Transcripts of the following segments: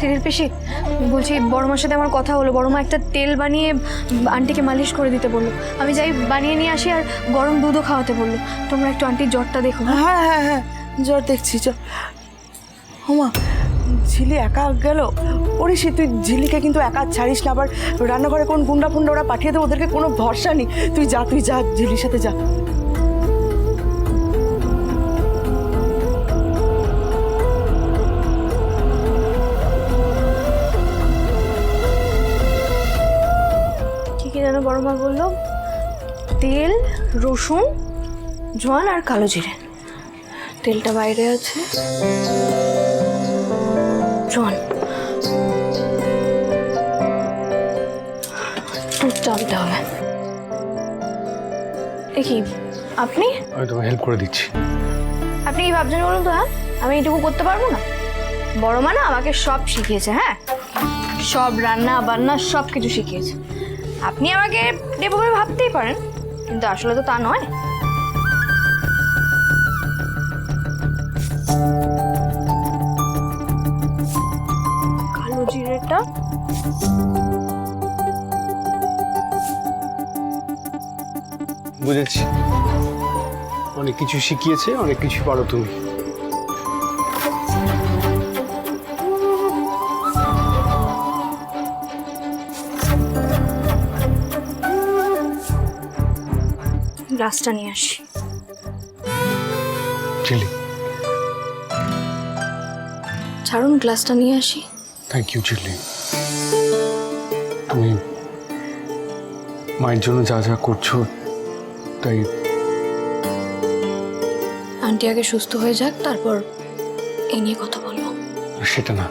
Cyril পিসি বলছি, বড় মার সাথে আমার কথা হলো। বড় মা একটা তেল বানিয়ে আন্টিকে মালিশ করে দিতে বলল। আমি যাই বানিয়ে নিয়ে আসি আর গরম দুধও খাওয়াতে বলল। তোমরা একটু আন্টির জ্বরটা দেখো হ্যাঁ? হ্যাঁ হ্যাঁ হ্যাঁ। জ্বর দেখছি চ ওমা ঝিলি একা গেল? ওরে সে তুই ঝিলিকে কিন্তু একা ছাড়িস না। আবার রান্নাঘরে কোন গুন্ডা ফুন্ডা ওরা পাঠিয়ে দেবো? ওদেরকে কোনো ভরসা নেই। তুই যা তুই যা, ঝিলির সাথে যা। যেন বড় মা বলল? তেল রসুন জোয়ান আর কালো জিরে। তেলটা বাইরে আছে। জোয়ান দুধটা আনতে হবে। এ কি আপনি? আমি তোমাকে হেল্প করে দিচ্ছি। আপনি কি ভাবছেন বলুন তো হ্যাঁ? আমি এইটুকু করতে পারব না? বড় মা না আমাকে সব শিখিয়েছে হ্যাঁ? সব রান্না বান্না সব কিছু শিখিয়েছে। আপনি আমাকে দেবো বলে ভাবতেই পারেন, কিন্তু আসলে তো তা নয়। বুঝেছি। অনেক কিছু শিখিয়েছে, অনেক কিছু পারো তুমি। গ্লাসটা নিয়ে আসি। চিলি। ছাড়ুন গ্লাসটা নিয়ে আসি। থ্যাংক ইউ চিলি। তুমি মায়ের জন্য যা যা করছ তাই আন্টি আগে সুস্থ হয়ে যাক তারপর এ নিয়ে কথা বলব। সেটা না।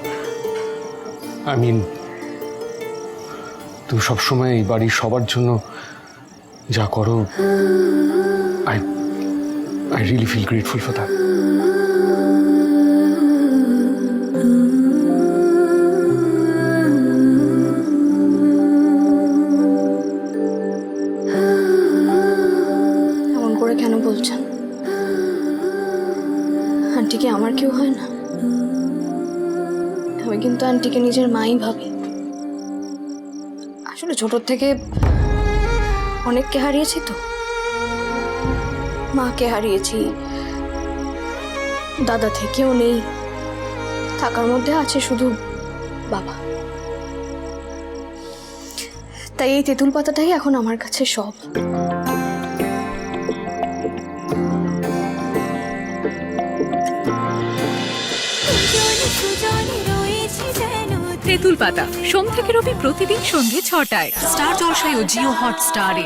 আই মিন তুমি সবসময় এই বাড়ির সবার জন্য যা করো। I I really feel grateful for that বলছেন? আন্টি কি আমার কেউ হয় না? আমি কিন্তু আন্টিকে নিজের মাই ভাবি। আসলে ছোটোর থেকে অনেককে হারিয়েছি তো? মাকে হারিয়েছি। দাদা থেকেও নেই। থাকার মধ্যে আছে শুধু বাবা। তাই এই তেঁতুল পাতাটাই এখন আমার কাছে সব। তেঁতুল পাতা সোম থেকে রবি প্রতিদিন সন্ধ্যে ছটায়। স্টার জলসায় ও জিও হটস্টারে।